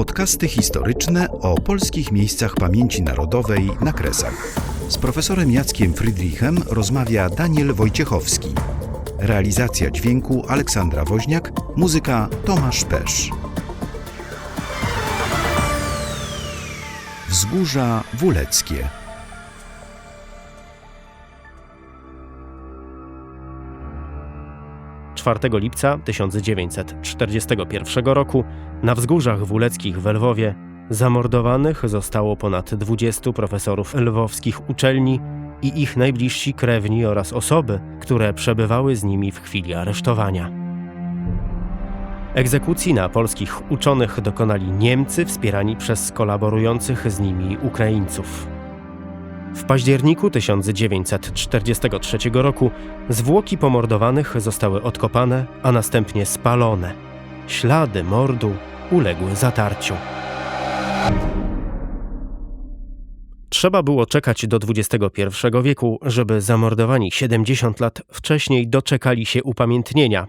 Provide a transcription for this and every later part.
Podcasty historyczne o polskich miejscach pamięci narodowej na Kresach. Z profesorem Jackiem Friedrichem rozmawia Daniel Wojciechowski. Realizacja dźwięku Aleksandra Woźniak, muzyka Tomasz Pesz. Wzgórza Wuleckie. Czwartego lipca 1941 roku na wzgórzach wuleckich w Lwowie zamordowanych zostało ponad 20 profesorów lwowskich uczelni i ich najbliżsi krewni oraz osoby, które przebywały z nimi w chwili aresztowania. Egzekucji na polskich uczonych dokonali Niemcy wspierani przez kolaborujących z nimi Ukraińców. W październiku 1943 roku zwłoki pomordowanych zostały odkopane, a następnie spalone. Ślady mordu uległy zatarciu. Trzeba było czekać do XXI wieku, żeby zamordowani 70 lat wcześniej doczekali się upamiętnienia.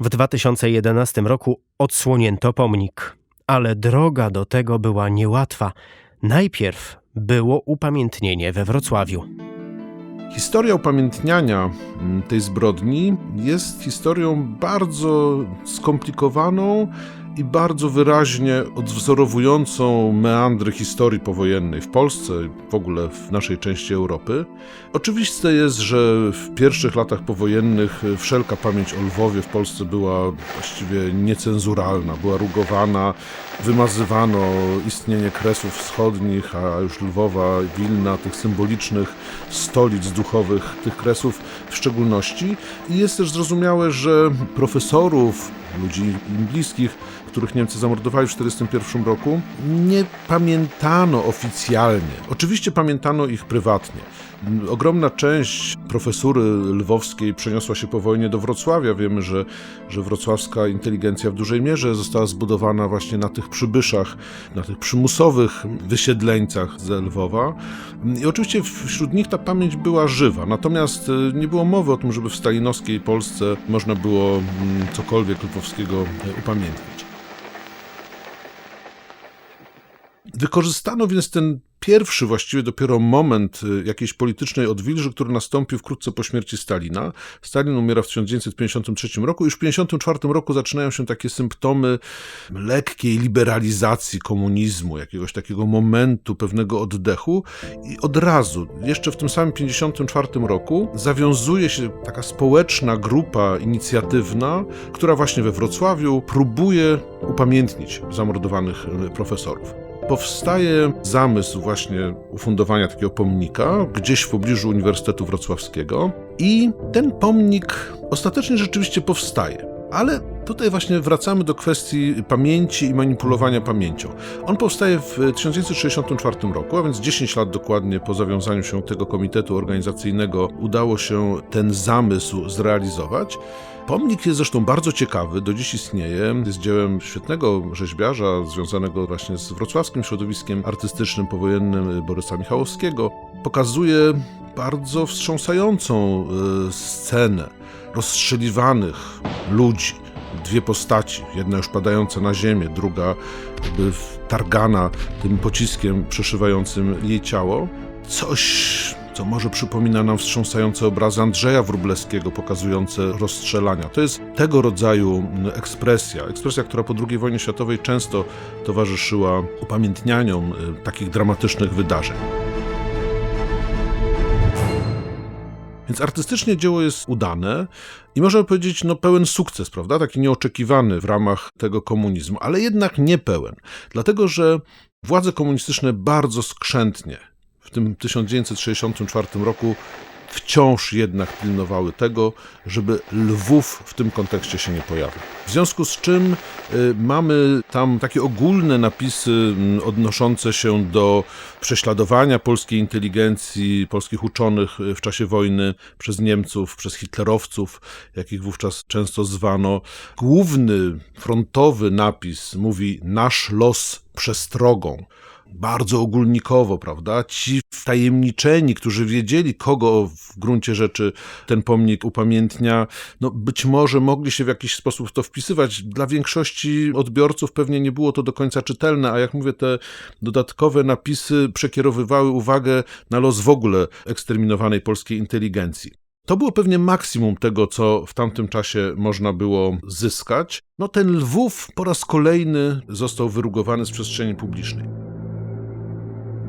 W 2011 roku odsłonięto pomnik, ale droga do tego była niełatwa. Najpierw było upamiętnienie we Wrocławiu. Historia upamiętniania mm, tej zbrodni jest historią bardzo skomplikowaną i bardzo wyraźnie odwzorowującą meandry historii powojennej w Polsce w ogóle w naszej części Europy. Oczywiste jest, że w pierwszych latach powojennych wszelka pamięć o Lwowie w Polsce była właściwie niecenzuralna, była rugowana, wymazywano istnienie Kresów Wschodnich, a już Lwowa, Wilna, tych symbolicznych stolic duchowych tych Kresów w szczególności. I jest też zrozumiałe, że profesorów, ludzi im bliskich, których Niemcy zamordowali w 1941 roku, nie pamiętano oficjalnie. Oczywiście pamiętano ich prywatnie. Ogromna część profesury lwowskiej przeniosła się po wojnie do Wrocławia. Wiemy, że, że wrocławska inteligencja w dużej mierze została zbudowana właśnie na tych przybyszach, na tych przymusowych wysiedleńcach ze Lwowa. I oczywiście wśród nich ta pamięć była żywa, natomiast e, nie było mowy o tym, żeby w stalinowskiej Polsce można było mm, cokolwiek lwowskiego e, upamiętnić. Wykorzystano więc ten pierwszy właściwie dopiero moment y, jakiejś politycznej odwilży, który nastąpił wkrótce po śmierci Stalina. Stalin umiera w 1953 roku. Już w 1954 roku zaczynają się takie symptomy lekkiej liberalizacji komunizmu, jakiegoś takiego momentu pewnego oddechu i od razu, jeszcze w tym samym 1954 roku, zawiązuje się taka społeczna grupa inicjatywna, która właśnie we Wrocławiu próbuje upamiętnić zamordowanych y, profesorów powstaje zamysł właśnie ufundowania takiego pomnika gdzieś w pobliżu Uniwersytetu Wrocławskiego i ten pomnik ostatecznie rzeczywiście powstaje. Ale tutaj właśnie wracamy do kwestii pamięci i manipulowania pamięcią. On powstaje w 1964 roku, a więc 10 lat dokładnie po zawiązaniu się tego komitetu organizacyjnego udało się ten zamysł zrealizować. Pomnik jest zresztą bardzo ciekawy, do dziś istnieje. Jest dziełem świetnego rzeźbiarza związanego właśnie z wrocławskim środowiskiem artystycznym powojennym Borysa Michałowskiego. Pokazuje bardzo wstrząsającą y, scenę rozstrzeliwanych ludzi. Dwie postaci, jedna już padająca na ziemię, druga jakby targana tym pociskiem przeszywającym jej ciało. Coś co może przypomina nam wstrząsające obrazy Andrzeja Wróblewskiego pokazujące rozstrzelania. To jest tego rodzaju ekspresja, ekspresja, która po II wojnie światowej często towarzyszyła upamiętnianiom y, takich dramatycznych wydarzeń. Więc artystycznie dzieło jest udane i możemy powiedzieć, no pełen sukces, prawda? Taki nieoczekiwany w ramach tego komunizmu, ale jednak niepełen. Dlatego, że władze komunistyczne bardzo skrzętnie w tym 1964 roku wciąż jednak pilnowały tego, żeby Lwów w tym kontekście się nie pojawił. W związku z czym y, mamy tam takie ogólne napisy mm, odnoszące się do prześladowania polskiej inteligencji, polskich uczonych y, w czasie wojny przez Niemców, przez hitlerowców, jakich wówczas często zwano. Główny frontowy napis mówi nasz los przestrogą bardzo ogólnikowo, prawda? Ci wtajemniczeni, którzy wiedzieli, kogo w gruncie rzeczy ten pomnik upamiętnia, no być może mogli się w jakiś sposób w to wpisywać. Dla większości odbiorców pewnie nie było to do końca czytelne, a jak mówię, te dodatkowe napisy przekierowywały uwagę na los w ogóle eksterminowanej polskiej inteligencji. To było pewnie maksimum tego, co w tamtym czasie można było zyskać. No ten Lwów po raz kolejny został wyrugowany z przestrzeni publicznej.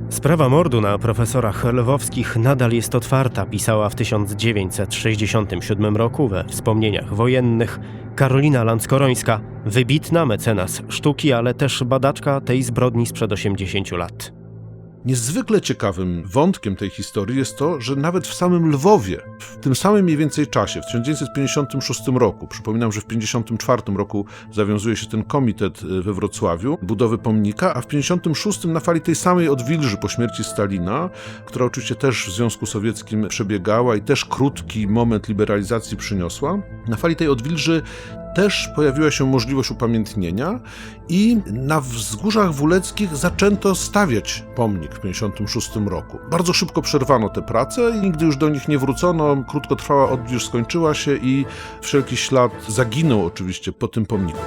Sprawa mordu na profesorach lwowskich nadal jest otwarta, pisała w 1967 roku we wspomnieniach wojennych Karolina Landskorońska, wybitna mecenas sztuki, ale też badaczka tej zbrodni sprzed 80 lat. Niezwykle ciekawym wątkiem tej historii jest to, że nawet w samym Lwowie, w tym samym mniej więcej czasie, w 1956 roku, przypominam, że w 1954 roku zawiązuje się ten komitet y, we Wrocławiu, budowy pomnika, a w 1956 na fali tej samej odwilży po śmierci Stalina, która oczywiście też w Związku Sowieckim przebiegała i też krótki moment liberalizacji przyniosła, na fali tej odwilży też pojawiła się możliwość upamiętnienia i na wzgórzach wuleckich zaczęto stawiać pomnik w 1956 roku. Bardzo szybko przerwano te prace i nigdy już do nich nie wrócono. Krótkotrwała odwilż skończyła się i wszelki ślad zaginął oczywiście po tym pomniku.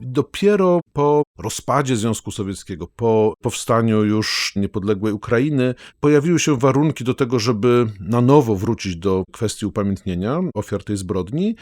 Dopiero po rozpadzie Związku Sowieckiego, po powstaniu już niepodległej Ukrainy, pojawiły się warunki do tego, żeby na nowo wrócić do kwestii upamiętnienia ofiar tej zbrodni.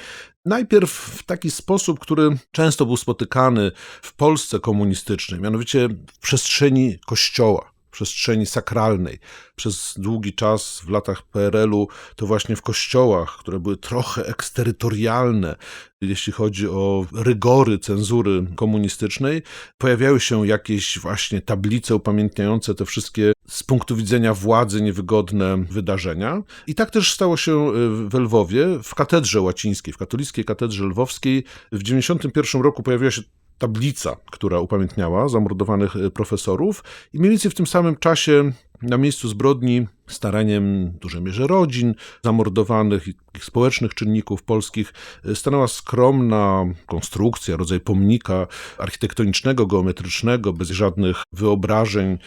Najpierw w taki sposób, który często był spotykany w Polsce komunistycznej, mianowicie w przestrzeni kościoła przestrzeni sakralnej. Przez długi czas w latach PRL-u to właśnie w kościołach, które były trochę eksterytorialne, jeśli chodzi o rygory cenzury komunistycznej, pojawiały się jakieś właśnie tablice upamiętniające te wszystkie z punktu widzenia władzy niewygodne wydarzenia. I tak też stało się w Lwowie, w katedrze łacińskiej, w katolickiej katedrze lwowskiej. W 1991 roku pojawiła się tablica, która upamiętniała zamordowanych e, profesorów i mniej więcej w tym samym czasie na miejscu zbrodni staraniem w dużej mierze rodzin zamordowanych i społecznych czynników polskich e, stanęła skromna konstrukcja, rodzaj pomnika architektonicznego, geometrycznego, bez żadnych wyobrażeń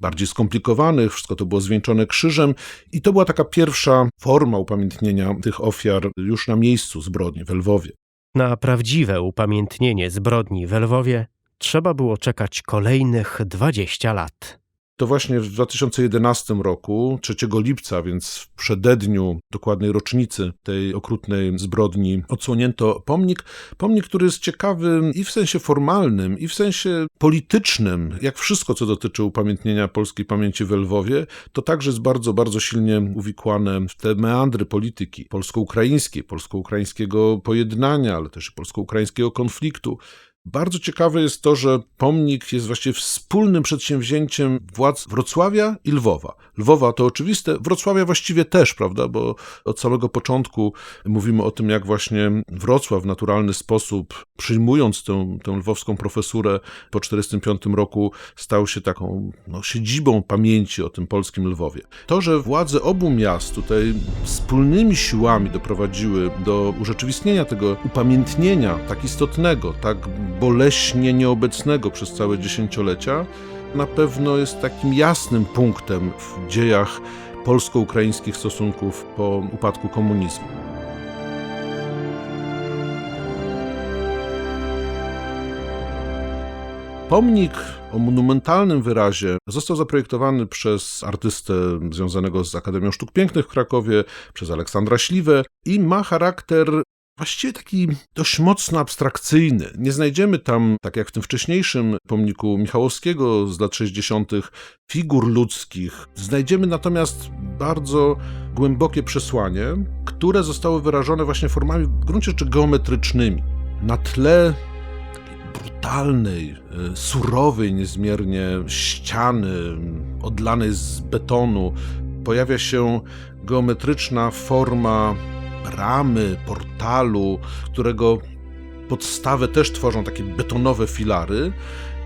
bardziej skomplikowanych, wszystko to było zwieńczone krzyżem i to była taka pierwsza forma upamiętnienia tych ofiar już na miejscu zbrodni w Lwowie. Na prawdziwe upamiętnienie zbrodni w Lwowie trzeba było czekać kolejnych 20 lat. To właśnie w 2011 roku, 3 lipca, więc w przededniu dokładnej rocznicy tej okrutnej zbrodni, odsłonięto pomnik. Pomnik, który jest ciekawy i w sensie formalnym, i w sensie politycznym. Jak wszystko, co dotyczy upamiętnienia polskiej pamięci w Lwowie, to także jest bardzo, bardzo silnie uwikłane w te meandry polityki polsko-ukraińskiej, polsko-ukraińskiego pojednania, ale też polsko-ukraińskiego konfliktu. Bardzo ciekawe jest to, że pomnik jest właściwie wspólnym przedsięwzięciem władz Wrocławia i Lwowa. Lwowa to oczywiste, Wrocławia właściwie też, prawda, bo od samego początku mówimy o tym, jak właśnie Wrocław w naturalny sposób, przyjmując tę, tę lwowską profesurę po 1945 roku, stał się taką no, siedzibą pamięci o tym polskim Lwowie. To, że władze obu miast tutaj wspólnymi siłami doprowadziły do urzeczywistnienia tego upamiętnienia tak istotnego, tak boleśnie nieobecnego przez całe dziesięciolecia, na pewno jest takim jasnym punktem w dziejach polsko-ukraińskich stosunków po upadku komunizmu. Pomnik o monumentalnym wyrazie został zaprojektowany przez artystę związanego z Akademią Sztuk Pięknych w Krakowie, przez Aleksandra Śliwę i ma charakter właściwie taki dość mocno abstrakcyjny. Nie znajdziemy tam, tak jak w tym wcześniejszym pomniku Michałowskiego z lat 60., figur ludzkich. Znajdziemy natomiast bardzo głębokie przesłanie, które zostały wyrażone właśnie formami w gruncie rzeczy geometrycznymi. Na tle brutalnej, e, surowej niezmiernie ściany odlanej z betonu pojawia się geometryczna forma bramy, portalu, którego podstawę też tworzą takie betonowe filary,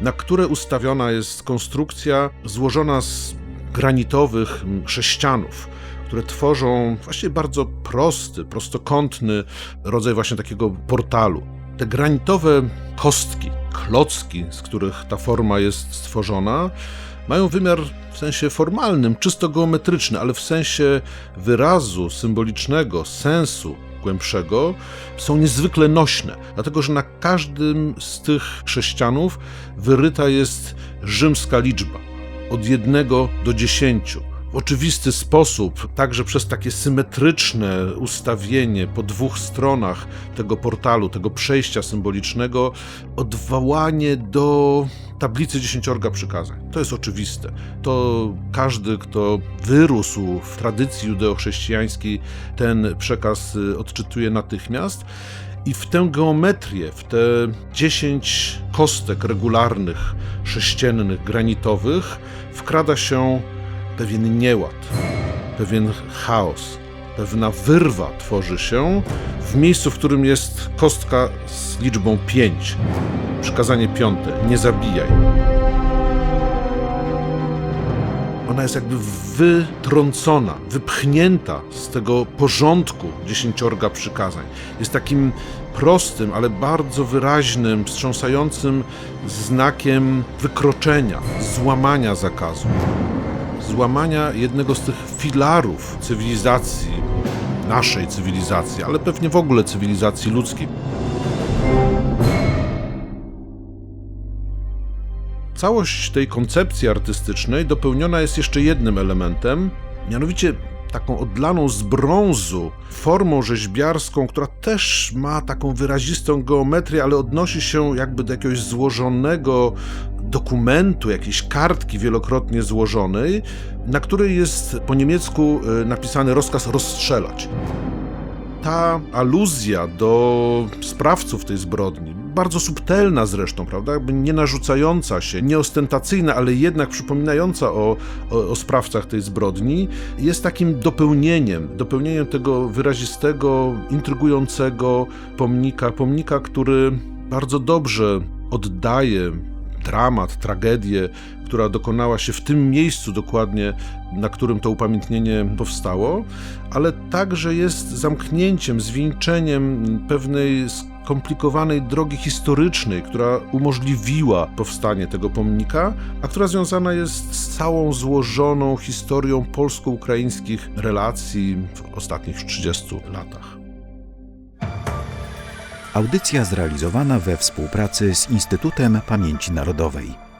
na które ustawiona jest konstrukcja złożona z granitowych sześcianów, które tworzą właśnie bardzo prosty, prostokątny rodzaj właśnie takiego portalu. Te granitowe kostki, klocki, z których ta forma jest stworzona, mają wymiar w sensie formalnym, czysto geometryczny, ale w sensie wyrazu symbolicznego, sensu głębszego, są niezwykle nośne, dlatego że na każdym z tych sześcianów wyryta jest rzymska liczba od jednego do dziesięciu. Oczywisty sposób, także przez takie symetryczne ustawienie po dwóch stronach tego portalu, tego przejścia symbolicznego, odwołanie do tablicy dziesięciorga przykazań. To jest oczywiste. To każdy, kto wyrósł w tradycji judeo-chrześcijańskiej, ten przekaz y, odczytuje natychmiast. I w tę geometrię, w te 10 kostek regularnych, sześciennych, granitowych, wkrada się pewien nieład, pewien chaos, pewna wyrwa tworzy się w miejscu, w którym jest kostka z liczbą 5. Przykazanie piąte: nie zabijaj. Ona jest jakby wytrącona, wypchnięta z tego porządku dziesięciorga przykazań. Jest takim prostym, ale bardzo wyraźnym, wstrząsającym znakiem wykroczenia, złamania zakazu złamania jednego z tych filarów cywilizacji, naszej cywilizacji, ale pewnie w ogóle cywilizacji ludzkiej. Całość tej koncepcji artystycznej dopełniona jest jeszcze jednym elementem, mianowicie taką odlaną z brązu formą rzeźbiarską, która też ma taką wyrazistą geometrię, ale odnosi się jakby do jakiegoś złożonego dokumentu, jakiejś kartki wielokrotnie złożonej, na której jest po niemiecku y, napisany rozkaz rozstrzelać. Ta aluzja do sprawców tej zbrodni, bardzo subtelna zresztą, prawda, jakby nie narzucająca się, nieostentacyjna, ale jednak przypominająca o, o, o sprawcach tej zbrodni, jest takim dopełnieniem, dopełnieniem tego wyrazistego, intrygującego pomnika, pomnika, który bardzo dobrze oddaje dramat, tragedię, która dokonała się w tym miejscu dokładnie, na którym to upamiętnienie powstało, ale także jest zamknięciem, zwieńczeniem pewnej skomplikowanej drogi historycznej, która umożliwiła powstanie tego pomnika, a która związana jest z całą złożoną historią polsko-ukraińskich relacji w ostatnich 30 latach. Audycja zrealizowana we współpracy z Instytutem Pamięci Narodowej.